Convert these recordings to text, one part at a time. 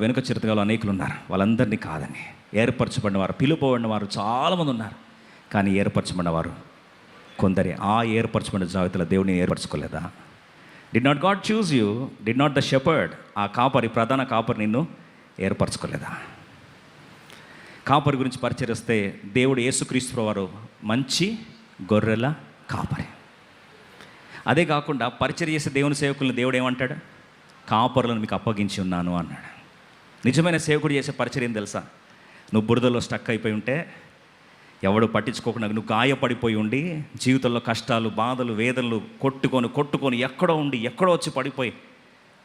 వెనుక చిరతగాలు అనేకులు ఉన్నారు వాళ్ళందరినీ కాదని ఏర్పరచబడిన వారు పిలుపబడిన వారు చాలామంది ఉన్నారు. కానీ ఏర్పరచబడిన వారు కొందరి. ఆ ఏర్పరచబడిన జాబితాలో దేవుడిని ఏర్పరచుకోలేదా? Did not God choose you did not the shepherd ఆ కాపరి ప్రధాన కాపరి నిన్ను ఏర్పరచుకోలేదా? కాపరి గురించి పరిచరిస్తే దేవుడు యేసుక్రీస్తు వారు మంచి గొర్రెల కాపరి. అదే కాకుండా పరిచయ చేసే దేవుని సేవకులను దేవుడు ఏమంటాడు? కాపరులను మీకు అప్పగించి ఉన్నాను అన్నాడు. నిజమైన సేవకుడు చేసే పరిచయం తెలుసా? నువ్వు బురదలో స్టక్ అయిపోయి ఉంటే ఎవడు పట్టించుకోకుండా నువ్వు గాయపడిపోయి ఉండి జీవితంలో కష్టాలు బాధలు వేదనలు కొట్టుకొని కొట్టుకొని ఎక్కడో ఉండి ఎక్కడో వచ్చి పడిపోయి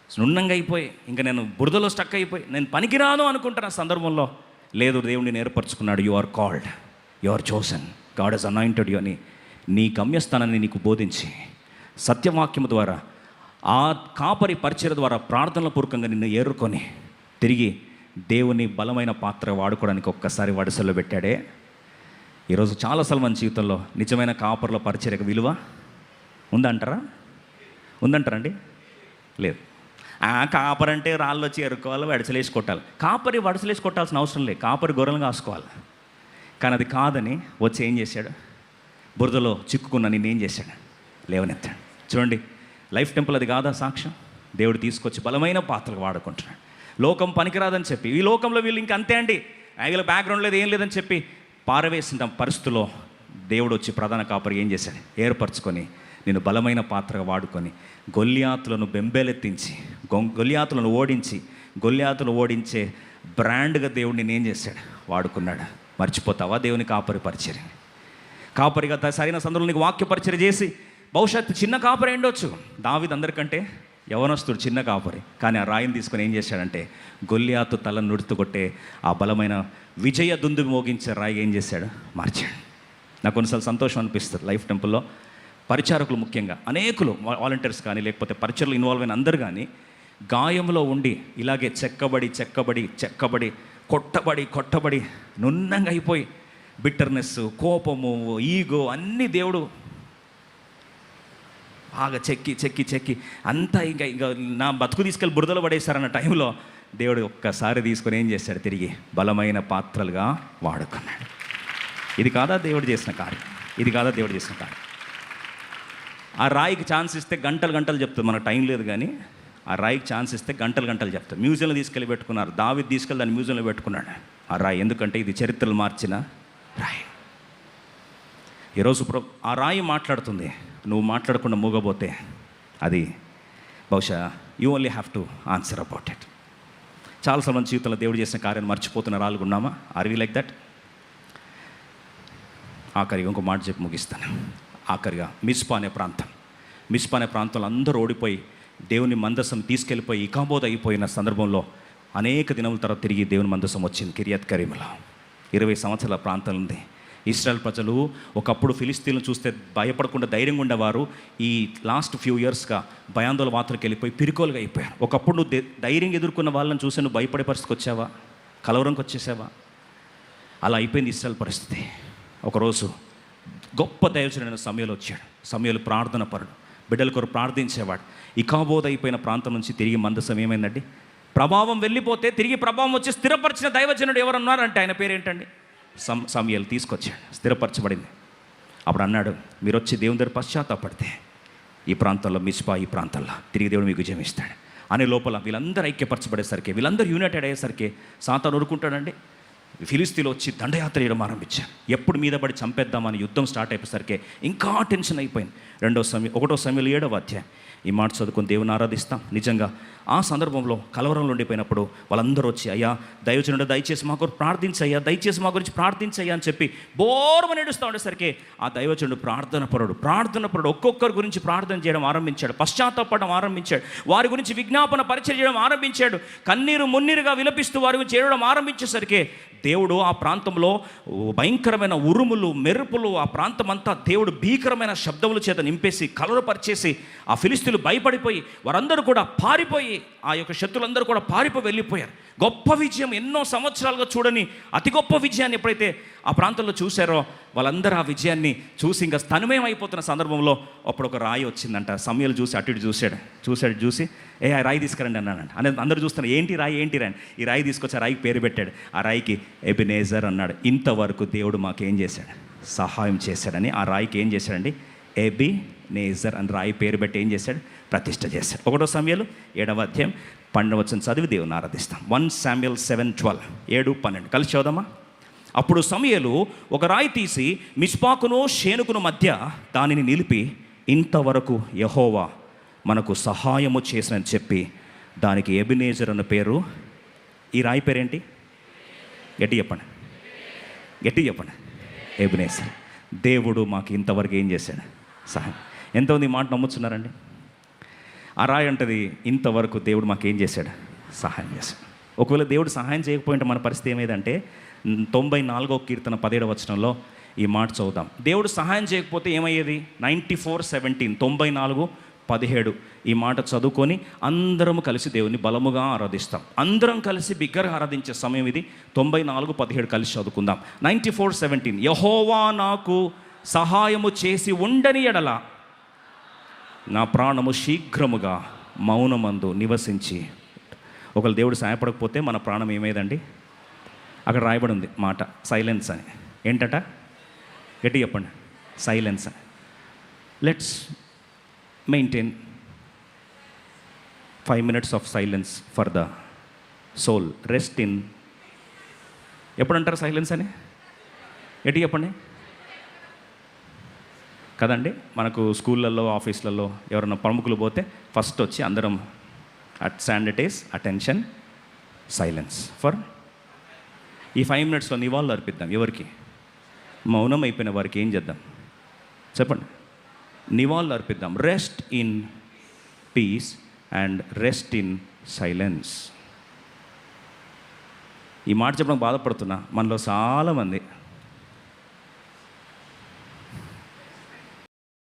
నున్నంగా అయిపోయి ఇంకా నేను బురదలో స్టక్ అయిపోయి నేను పనికిరాను అనుకుంటున్న సందర్భంలో లేదు దేవుడిని ఏర్పరచుకున్నాడు you are called you are chosen God is anointed you అని నీ గమ్యస్థానాన్ని నీకు బోధించి సత్యవాక్యము ద్వారా ఆ కాపరి పరిచయ ద్వారా ప్రార్థనల పూర్వకంగా నిన్ను ఏరుకొని తిరిగి దేవుని బలమైన పాత్ర వాడుకోవడానికి ఒక్కసారి వడసలో పెట్టాడే. ఈరోజు చాలాసార్లు మన జీవితంలో నిజమైన కాపర్ల పరిచర్యక విలువ ఉందంటారా? ఉందంటారండి? లేదు. ఆ కాపర్ అంటే రాళ్ళు వచ్చి ఎరుకోవాలి వడసలేసి కొట్టాలి. కాపరి వడసలేసి కొట్టాల్సిన అవసరం లేదు. కాపరి గొర్రెలు కాసుకోవాలి. కానీ అది కాదని వచ్చి ఏం చేశాడు? బురదలో చిక్కుకున్న నిన్ను ఏం చేశాడు? లేవనెత్తాడు. చూడండి లైఫ్ టెంపుల్ అది కాదా సాక్ష్యం? దేవుడు తీసుకొచ్చి బలమైన పాత్రలు వాడుకుంటున్నాడు. లోకం పనికిరాదని చెప్పి. ఈ లోకంలో వీళ్ళు ఇంక అంతే అండి. వీళ్ళ బ్యాక్గ్రౌండ్ లేదు ఏం లేదని చెప్పి పారవేసిన పరిస్థితుల్లో దేవుడు వచ్చి ప్రధాన కాపరి ఏం చేశాడు? ఏర్పరచుకొని నేను బలమైన పాత్రగా వాడుకొని గొల్లియాతులను బెంబేలెత్తించి గొ- గొల్లియాతులను ఓడించి గొల్లియాతులు ఓడించే బ్రాండ్గా దేవుడిని నేను ఏం చేశాడు? వాడుకున్నాడు. మర్చిపోతావా? దేవుని కాపరి పరిచర్యని కాపరిగా సరైన సందర్భంలో నీకు వాక్య పరిచయం చేసి భవిష్యత్తు చిన్న కాపరి ఉండొచ్చు. దావిది అందరికంటే యవనస్తుడు చిన్న కాపరి కానీ ఆ రాయిని తీసుకొని ఏం చేశాడంటే గొల్లియాతు తలను నుడుతుకొట్టే ఆ బలమైన విజయ దుందు మోగించే రాయి ఏం చేశాడు? మార్చాడు. నాకు కొన్నిసార్లు సంతోషం అనిపిస్తుంది లైఫ్ టెంపుల్లో. పరిచారకులు ముఖ్యంగా అనేకులు వాలంటీర్స్ కానీ లేకపోతే పరిచయలు ఇన్వాల్వ్ అయిన అందరు కానీ గాయంలో ఉండి ఇలాగే చెక్కబడి చెక్కబడి చెక్కబడి కొట్టబడి కొట్టబడి నున్నంగా అయిపోయి బిట్టర్నెస్ కోపము ఈగో అన్నీ దేవుడు బాగా చెక్కి చెక్కి చెక్కి. అంతా ఇంకా ఇంకా నా బతుకు తీసుకెళ్ళి బురదలో పడేశారన్న టైంలో దేవుడు ఒక్కసారి తీసుకొని ఏం చేశాడు తిరిగి బలమైన పాత్రలుగా వాడుకున్నాడు. ఇది కాదా దేవుడు చేసిన కార్యం? ఇది కాదా దేవుడు చేసిన కార్యం? ఆ రాయికి ఛాన్స్ ఇస్తే గంటలు గంటలు చెప్తుంది. మనకు టైం లేదు కానీ ఆ రాయికి ఛాన్స్ ఇస్తే గంటలు గంటలు చెప్తారు మ్యూజియంలో తీసుకెళ్ళి పెట్టుకున్నారు. దావి తీసుకెళ్ళి దాన్ని మ్యూజియంలో పెట్టుకున్నాడు. ఆ రాయి ఎందుకంటే ఇది చరిత్రలు మార్చిన రాయి. ఈరోజు ఆ రాయి మాట్లాడుతుంది. నువ్వు మాట్లాడకుండా మూగబోతే అది బహుశా you only have to answer about it చాలాసార్లు మన జీవితంలో దేవుడు చేసిన కార్యాన్ని మర్చిపోతున్న రాళ్ళు ఉన్నామా? ఆర్ వి లైక్ దట్ ఆఖరిగా ఇంకో మాట చెప్పి ముగిస్తాను. ఆఖరిగా మిస్పా అనే ప్రాంతం. మిస్పా అనే ప్రాంతంలో అందరూ ఓడిపోయి దేవుని మందసం తీసుకెళ్ళిపోయి ఇకాబోధ అయిపోయిన సందర్భంలో అనేక దినముల తర్వాత తిరిగి దేవుని మందసం వచ్చింది. కిరియత్ కరీములో. ఇరవై సంవత్సరాల ప్రాంతం ఉంది. ఇస్రాయల్ ప్రజలు ఒకప్పుడు ఫిలిస్తీన్లు చూస్తే భయపడకుండా ధైర్యంగా ఉండేవారు. ఈ లాస్ట్ ఫ్యూ ఇయర్స్గా భయాందోళన వార్తలకు వెళ్ళిపోయి పిరికోలుగా అయిపోయారు. ఒకప్పుడు నువ్వు ధైర్యంగా ఎదుర్కొన్న వాళ్ళని చూసి నువ్వు భయపడే పరిస్థితికి వచ్చావా? కలవరంకి వచ్చేసావా? అలా అయిపోయింది ఇస్రాయల్ పరిస్థితి. ఒకరోజు గొప్ప దైవజనుడైన సమయంలో వచ్చాడు. సమయంలో ప్రార్థన పరుడు. బిడ్డల కొరకు ప్రార్థించేవాడు. ఇకాబోధ అయిపోయిన ప్రాంతం నుంచి తిరిగి మందసం ఏమైందండి? ప్రభావం వెళ్ళిపోతే తిరిగి ప్రభావం వచ్చి స్థిరపరిచిన దైవజనుడు ఎవరున్నారంటే ఆయన పేరేంటండి? సమ్ సమయాలు తీసుకొచ్చాడు స్థిరపరచబడింది. అప్పుడు అన్నాడు మీరు వచ్చి దేవుని దగ్గర పశ్చాత్తాపడితే ఈ ప్రాంతంలో మిస్పా ఈ ప్రాంతంలో తిరిగి దేవుడు మీకు విజయం ఇస్తాడు అనే లోపల వీళ్ళందరూ ఐక్యపరచబడేసరికి వీళ్ళందరూ యూనైటెడ్ అయ్యేసరికి సాతాను ఊరుకుంటాడండి. ఫిలిస్తీన్లు వచ్చి దండయాత్ర చేయడం ఆరంభించారు. ఎప్పుడు మీద పడి చంపేద్దామని యుద్ధం స్టార్ట్ అయిపోయేసరికి ఇంకా టెన్షన్ అయిపోయింది. రెండో సమయం ఒకటో సమయంలో ఏడవ అధ్యాయం. ఈ మాట చదువుకొని దేవుని ఆరాధిస్తాం. నిజంగా ఆ సందర్భంలో కలవరంలో ఉండిపోయినప్పుడు వాళ్ళందరూ వచ్చి అయ్యా దైవజనుడు దయచేసి మా కొరకు ప్రార్థించయ్యా దయచేసి మా గురించి ప్రార్థించయ్యా అని చెప్పి బోరమని ఏడుస్తూ ఉండేసరికి ఆ దైవజనుడు ప్రార్థన పరుడు ప్రార్థన పరుడు ఒక్కొక్కరి గురించి ప్రార్థన చేయడం ఆరంభించాడు. పశ్చాత్తాపడడం ఆరంభించాడు. వారి గురించి విజ్ఞాపన పరిచయం చేయడం ఆరంభించాడు. కన్నీరు మున్నీరుగా విలపిస్తూ వారి గురించి చేయడం ఆరంభించేసరికి దేవుడు ఆ ప్రాంతంలో భయంకరమైన ఉరుములు మెరుపులు ఆ ప్రాంతం అంతా దేవుడు భీకరమైన శబ్దముల చేత నింపేసి కలవరపరిచేసి ఆ ఫిలిస్తీన్లు భయపడిపోయి వారందరూ కూడా పారిపోయి ఆ యొక్క శత్రులందరూ కూడా పారిపోయి వెళ్ళిపోయారు. గొప్ప విజయం ఎన్నో సంవత్సరాలుగా చూడని అతి గొప్ప విజయాన్ని ఎప్పుడైతే ఆ ప్రాంతంలో చూశారో వాళ్ళందరూ ఆ విజయాన్ని చూసి ఇంకా స్తనుమయం అయిపోతున్న సందర్భంలో అప్పుడు ఒక రాయి వచ్చిందంట. సమయాలు చూసి అటు ఇటు చూశాడు. చూశాడు చూసి ఏ ఆ రాయి తీసుకురండి అన్నాడంట. అని అందరూ చూస్తున్నారు ఏంటి రాయి ఏంటి రాయి? ఈ రాయి తీసుకొచ్చి ఆ రాయికి పేరు పెట్టాడు. ఆ రాయికి ఎబినేజర్ అన్నాడు ఇంతవరకు దేవుడు మాకేం చేశాడు? సహాయం చేశాడని ఆ రాయికి ఏం చేశాడండి? ఎబి నేజర్ అని రాయి పేరు పెట్టి ఏం చేశాడు? ప్రతిష్ట చేశాడు. ఒకటో సమయాలు ఏడవ అధ్యాయం పన్నెండు వచ్చిన చదివి దేవుని ఆరాధిస్తాం. వన్ శామ్యుల్ సెవెన్ ట్వెల్వ్ ఏడు పన్నెండు. కలిసి చదుదామా అప్పుడు సమయలు ఒక రాయి తీసి మిస్పాకును షేనుకును మధ్య దానిని నిలిపి ఇంతవరకు యహోవా మనకు సహాయము చేసినని చెప్పి దానికి ఎబినేజర్ అన్న పేరు. ఈ రాయి పేరేంటి? గట్టి చెప్పండి. గట్టి చెప్పండి. ఎబినేజర్. దేవుడు మాకు ఇంతవరకు ఏం చేశాడు? సహాయం. ఎంతమంది ఈ మాట నమ్ముతున్నారండి? ఆ రాయి అంటది ఇంతవరకు దేవుడు మాకేం చేశాడు? సహాయం చేశాడు. ఒకవేళ దేవుడు సహాయం చేయకపోయింటే మన పరిస్థితి ఏమైందంటే తొంభై నాలుగో కీర్తన పదిహేడవ వచనంలో ఈ మాట చదువుదాం. దేవుడు సహాయం చేయకపోతే ఏమయ్యేది? నైంటీ ఫోర్ సెవెంటీన్ తొంభై నాలుగు పదిహేడు ఈ మాట చదువుకొని అందరం కలిసి దేవుని బలముగా ఆరాధిస్తాం. అందరం కలిసి బిగ్గరగా ఆరాధించే సమయం ఇది. తొంభై నాలుగు పదిహేడు కలిసి చదువుకుందాం. నైంటీ ఫోర్ సెవెంటీన్ యహోవా నాకు సహాయము చేసి ఉండని ఎడల నా ప్రాణము శీఘ్రముగా మౌనమందు నివసించి. ఒకళ్ళు దేవుడు సహాయపడకపోతే మన ప్రాణం ఏమైందండి? అక్కడ రాయబడి ఉంది మాట సైలెన్స్ అని. ఏంటట? గట్టి చెప్పండి. సైలెన్స్ అని. Let's maintain five minutes of silence for the soul rest in ఎప్పుడంటారు silence అని? ఎటు చెప్పండి. కదండి? మనకు స్కూళ్ళల్లో ఆఫీసులలో ఎవరైనా ప్రముఖులు పోతే ఫస్ట్ వచ్చి అందరం at sanitize attention silence. For ఈ ఫైవ్ మినిట్స్లో నివాళులు అర్పిద్దాం ఎవరికి? మౌనం అయిపోయిన వారికి ఏం చేద్దాం? చెప్పండి. నివాళులు అర్పిద్దాం. Rest in peace and rest in silence ఈ మాట చెప్పడం బాధపడుతున్నా. మనలో చాలామంది